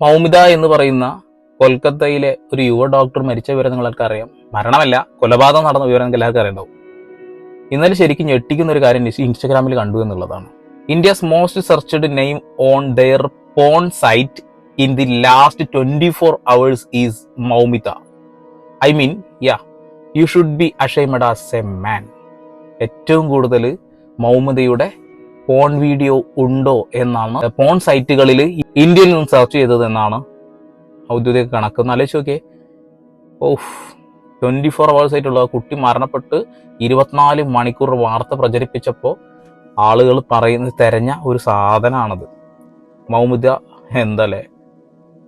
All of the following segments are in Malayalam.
മൗമിത എന്ന് പറയുന്ന കൊൽക്കത്തയിലെ ഒരു യുവ ഡോക്ടർ മരിച്ച വിവരം നിങ്ങൾക്ക് അറിയാം. മരണമല്ല കൊലപാതകം നടന്ന വിവരം നിങ്ങൾക്ക് എല്ലാവർക്കും അറിയണ്ടാവും ഇന്നലെ ശരിക്കും ഞെട്ടിക്കുന്ന ഒരു കാര്യം ഇൻസ് ഇൻസ്റ്റഗ്രാമിൽ കണ്ടു എന്നുള്ളതാണ്. India's most searched name on their porn site in the last twenty four hours is Moumita. I mean ya you should be ashamed as a man ഏറ്റവും കൂടുതൽ മൗമിതയുടെ പോൺ വീഡിയോ ഉണ്ടോ എന്നാണ് പോൺ സൈറ്റുകളിൽ ഇന്ത്യൻ നിന്ന് സെർച്ച് ചെയ്തത് എന്നാണ് ഔദ്യോഗിക കണക്ക്. നോക്കിയേ. ഓഫ്. ട്വന്റി ഫോർ അവേഴ്സ് ആയിട്ടുള്ള കുട്ടി മരണപ്പെട്ട് ഇരുപത്തിനാല് മണിക്കൂർ വാർത്ത പ്രചരിപ്പിച്ചപ്പോൾ ആളുകൾ പറയുന്നത് തെരഞ്ഞ ഒരു സാധനമാണത് മൗമുദ എന്തല്ലേ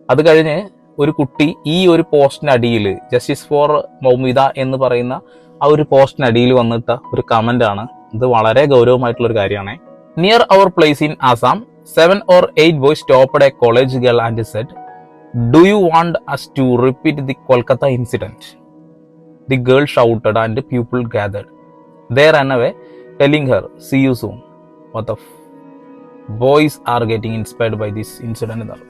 അത് കഴിഞ്ഞ് ഒരു കുട്ടി ഈ ഒരു പോസ്റ്റിനടിയിൽ ജസ്റ്റിസ് ഫോർ മൗമിത എന്ന് പറയുന്ന ആ ഒരു പോസ്റ്റിനടിയിൽ വന്നിട്ട ഒരു കമന്റ് ആണ്. ഇത് വളരെ ഗൗരവമായിട്ടുള്ള ഒരു കാര്യമാണ്. Near our place in Assam seven or eight boys stopped a college girl and said do you want us to repeat the Kolkata incident the girl shouted and people gathered there anyway telling her see you soon what of boys are getting inspired by this incident എന്നാണ്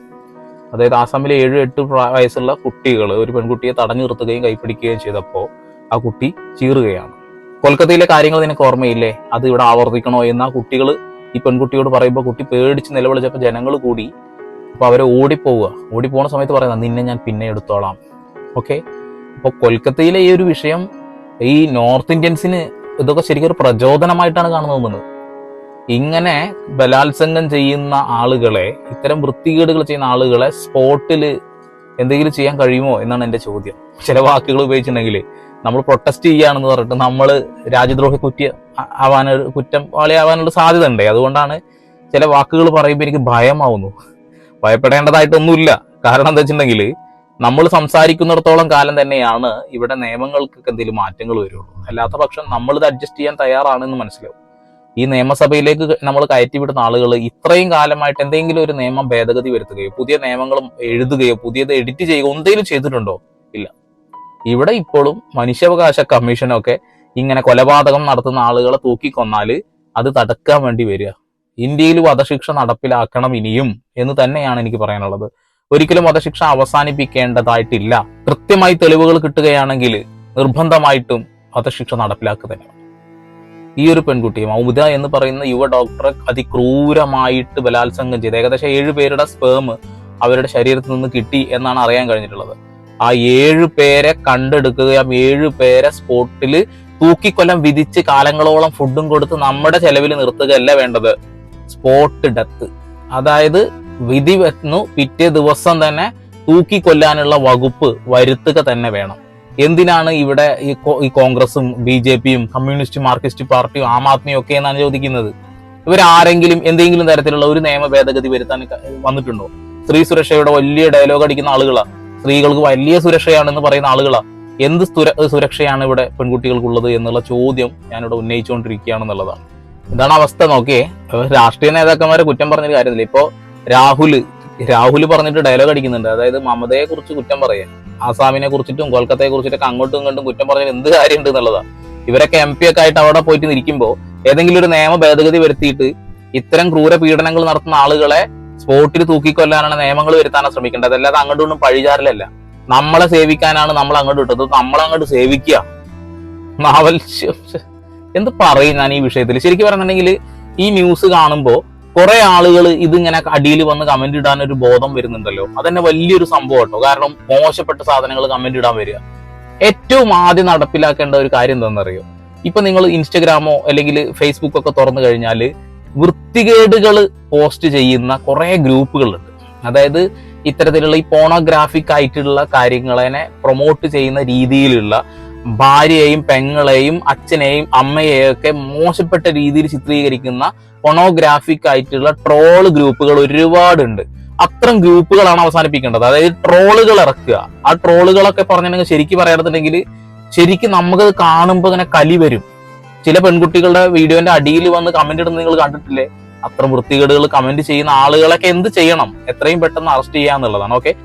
അതായത് ആസാമിലെ ഏഴ് എട്ട് വയസ്സുള്ള കുട്ടികൾ ഒരു പെൺകുട്ടിയെ തടഞ്ഞു നിർത്തുകയും കൈപ്പിടിക്കുകയും ചെയ്തപ്പോൾ ആ കുട്ടി ചീറുകയാണ്. കൊൽക്കത്തയിലെ കാര്യങ്ങൾ നിനക്ക് ഓർമ്മയില്ലേ? അത് ഇവിടെ ആവർത്തിക്കണോ എന്ന് ആ കുട്ടികൾ ഈ പെൺകുട്ടിയോട് പറയുമ്പോൾ കുട്ടി പേടിച്ച് നിലവിളിച്ചപ്പോൾ ജനങ്ങൾ കൂടി. അപ്പോൾ അവരെ ഓടിപ്പോവുക. ഓടിപ്പോണ സമയത്ത് പറയുന്നത് നിന്നെ ഞാൻ പിന്നെ എടുത്തോളാം. ഓക്കെ? അപ്പോൾ കൊൽക്കത്തയിലെ ഈ ഒരു വിഷയം ഈ നോർത്ത് ഇന്ത്യൻസിന് ഇതൊക്കെ ശരിക്കും ഒരു പ്രചോദനമായിട്ടാണ് കാണുന്നത് ഇങ്ങനെ ബലാത്സംഗം ചെയ്യുന്ന ആളുകളെ ഇത്തരം വൃത്തികേടുകൾ ചെയ്യുന്ന ആളുകളെ സ്പോട്ടിൽ എന്തെങ്കിലും ചെയ്യാൻ കഴിയുമോ എന്നാണ് എന്റെ ചോദ്യം. ചില വാക്കുകൾ ഉപയോഗിച്ചിട്ടുണ്ടെങ്കിൽ നമ്മൾ പ്രൊട്ടസ്റ്റ് ചെയ്യുകയാണെന്ന് പറഞ്ഞിട്ട് നമ്മൾ രാജ്യദ്രോഹി കുറ്റ ആവാനൊരു കുറ്റം ആവാനുള്ള സാധ്യത ഉണ്ട്. അതുകൊണ്ടാണ് ചില വാക്കുകൾ പറയുമ്പോൾ എനിക്ക് ഭയമാവുന്നു. ഭയപ്പെടേണ്ടതായിട്ടൊന്നുമില്ല. കാരണം എന്താ വെച്ചിട്ടുണ്ടെങ്കിൽ നമ്മൾ സംസാരിക്കുന്നിടത്തോളം കാലം തന്നെയാണ് ഇവിടെ നിയമങ്ങൾക്കൊക്കെ എന്തെങ്കിലും മാറ്റങ്ങൾ വരുള്ളൂ. അല്ലാത്ത പക്ഷം നമ്മളിത് അഡ്ജസ്റ്റ് ചെയ്യാൻ തയ്യാറാണെന്ന് മനസ്സിലാവും. ഈ നിയമസഭയിലേക്ക് നമ്മൾ കയറ്റിവിടുന്ന ആളുകൾ ഇത്രയും കാലമായിട്ട് എന്തെങ്കിലും ഒരു നിയമം ഭേദഗതി വരുത്തുകയോ പുതിയ നിയമങ്ങളും എഴുതുകയോ പുതിയത് എഡിറ്റ് ചെയ്യുകയോ എന്തെങ്കിലും ചെയ്തിട്ടുണ്ടോ? ഇല്ല. ഇവിടെ ഇപ്പോഴും മനുഷ്യാവകാശ കമ്മീഷനൊക്കെ ഇങ്ങനെ കൊലപാതകം നടത്തുന്ന ആളുകളെ തൂക്കിക്കൊന്നാൽ അത് തടുക്കാൻ വേണ്ടി വരിക. ഇന്ത്യയിൽ വധശിക്ഷ നടപ്പിലാക്കണം ഇനിയും എന്ന് തന്നെയാണ് എനിക്ക് പറയാനുള്ളത്. ഒരിക്കലും വധശിക്ഷ അവസാനിപ്പിക്കേണ്ടതായിട്ടില്ല. കൃത്യമായി തെളിവുകൾ കിട്ടുകയാണെങ്കിൽ നിർബന്ധമായിട്ടും വധശിക്ഷ നടപ്പിലാക്കുക തന്നെ. ഈ ഒരു പെൺകുട്ടി മൗമിത എന്ന് പറയുന്ന യുവ ഡോക്ടറെ അതിക്രൂരമായിട്ട് ബലാത്സംഗം ചെയ്ത് ഏകദേശം ഏഴ് പേരുടെ സ്പേം അവരുടെ ശരീരത്തിൽ നിന്ന് കിട്ടി എന്നാണ് അറിയാൻ കഴിഞ്ഞിട്ടുള്ളത്. ആ ഏഴ് പേരെ കണ്ടെടുക്കുകയും ഏഴ് പേരെ സ്പോട്ടിൽ തൂക്കിക്കൊല്ലം വിധിച്ച് കാലങ്ങളോളം ഫുഡും കൊടുത്ത് നമ്മുടെ ചെലവിൽ നിർത്തുകയല്ല വേണ്ടത്. സ്പോട്ട് ഡെത്ത് അതായത് വിധി വന്നു പിറ്റേ ദിവസം തന്നെ തൂക്കിക്കൊല്ലാനുള്ള വകുപ്പ് വരുത്തുക തന്നെ വേണം. എന്തിനാണ് ഇവിടെ ഈ കോൺഗ്രസും ബി ജെ പിയും കമ്മ്യൂണിസ്റ്റ് മാർക്സിസ്റ്റ് പാർട്ടിയും ആം ആദ്മിയും ഒക്കെ എന്നാണ് ചോദിക്കുന്നത്? ഇവരാരെങ്കിലും എന്തെങ്കിലും തരത്തിലുള്ള ഒരു നിയമ ഭേദഗതി വരുത്താൻ വന്നിട്ടുണ്ടോ? സ്ത്രീ സുരക്ഷയുടെ വലിയ ഡയലോഗ് അടിക്കുന്ന ആളുകളാ. സ്ത്രീകൾക്ക് വലിയ സുരക്ഷയാണെന്ന് പറയുന്ന ആളുകളാ. എന്ത് സുര സുരക്ഷയാണ് ഇവിടെ പെൺകുട്ടികൾക്കുള്ളത് എന്നുള്ള ചോദ്യം ഞാനിവിടെ ഉന്നയിച്ചുകൊണ്ടിരിക്കുകയാണെന്നുള്ളതാണ്. ഇതാണ് അവസ്ഥ. നോക്കിയേ രാഷ്ട്രീയ നേതാക്കന്മാരെ കുറ്റം പറഞ്ഞൊരു കാര്യമില്ല ഇപ്പോ രാഹുൽ രാഹുൽ പറഞ്ഞിട്ട് ഡയലോഗ് അടിക്കുന്നുണ്ട്. അതായത് മമതയെ കുറിച്ച് കുറ്റം പറയാൻ ആസാമിനെ കുറിച്ചിട്ടും കൊൽക്കത്തയെ കുറിച്ചിട്ടൊക്കെ അങ്ങോട്ടും ഇങ്ങോട്ടും കുറ്റം പറഞ്ഞാൽ എന്ത് കാര്യമുണ്ട് എന്നുള്ളതാണ് ഇവരൊക്കെ എം പി ഒക്കെ ആയിട്ട് അവിടെ പോയിട്ട് നിൽക്കുമ്പോൾ ഏതെങ്കിലും ഒരു നിയമ ഭേദഗതി വരുത്തിയിട്ട് ഇത്തരം ക്രൂര പീഡനങ്ങൾ നടത്തുന്ന ആളുകളെ സ്പോട്ടിൽ തൂക്കിക്കൊല്ലാനാണ് നിയമങ്ങൾ വരുത്താനാണ് ശ്രമിക്കേണ്ടത്. അതല്ലാതെ അങ്ങോട്ടും ഇങ്ങോട്ടും പഴിചാരലല്ല നമ്മളെ സേവിക്കാനാണ് നമ്മൾ അങ്ങോട്ട് ഇട്ടത്. നമ്മളങ്ങോട്ട് സേവിക്കുക. നാവൽ. എന്ത് പറയും ഞാൻ ഈ വിഷയത്തിൽ? ശരിക്കും പറഞ്ഞിട്ടുണ്ടെങ്കിൽ ഈ ന്യൂസ് കാണുമ്പോൾ കുറെ ആളുകൾ ഇതിങ്ങനെ അടിയിൽ വന്ന് കമന്റ് ഇടാൻ ഒരു ബോധം വരുന്നുണ്ടല്ലോ. അതന്നെ വലിയൊരു സംഭവം കേട്ടോ. കാരണം മോശപ്പെട്ട സാധനങ്ങൾ കമന്റ് ഇടാൻ വരിക. ഏറ്റവും ആദ്യം നടപ്പിലാക്കേണ്ട ഒരു കാര്യം എന്താണെന്നറിയോ? ഇപ്പൊ നിങ്ങൾ ഇൻസ്റ്റഗ്രാമോ അല്ലെങ്കിൽ ഫേസ്ബുക്ക് ഒക്കെ തുറന്നു കഴിഞ്ഞാൽ വൃത്തികേടുകൾ പോസ്റ്റ് ചെയ്യുന്ന കുറെ ഗ്രൂപ്പുകളുണ്ട്. അതായത് ഇത്തരത്തിലുള്ള ഈ പോണോഗ്രാഫിക് ആയിട്ടുള്ള കാര്യങ്ങളെ പ്രൊമോട്ട് ചെയ്യുന്ന രീതിയിലുള്ള ഭാര്യയെയും പെങ്ങളെയും അച്ഛനെയും അമ്മയെയും ഒക്കെ മോശപ്പെട്ട രീതിയിൽ ചിത്രീകരിക്കുന്ന പൊണോഗ്രാഫിക് ആയിട്ടുള്ള ട്രോൾ ഗ്രൂപ്പുകൾ ഒരുപാടുണ്ട്. അത്തരം ഗ്രൂപ്പുകളാണ് അവസാനിപ്പിക്കേണ്ടത്. അതായത് ട്രോളുകൾ ഇറക്കുക. ആ ട്രോളുകളൊക്കെ പറഞ്ഞിട്ടുണ്ടെങ്കിൽ ശരിക്കും പറയാറുണ്ടെങ്കിൽ ശരിക്കും നമുക്കത് കാണുമ്പോൾ ഇങ്ങനെ കലി വരും. ചില പെൺകുട്ടികളുടെ വീഡിയോന്റെ അടിയിൽ വന്ന് കമന്റ് ഇടുന്ന നിങ്ങൾ കണ്ടിട്ടില്ലേ? അത്ര വൃത്തികേടുകൾ കമന്റ് ചെയ്യുന്ന ആളുകളൊക്കെ എന്ത് ചെയ്യണം? എത്രയും പെട്ടെന്ന് അറസ്റ്റ് ചെയ്യാന്നുള്ളതാണ്. ഓക്കെ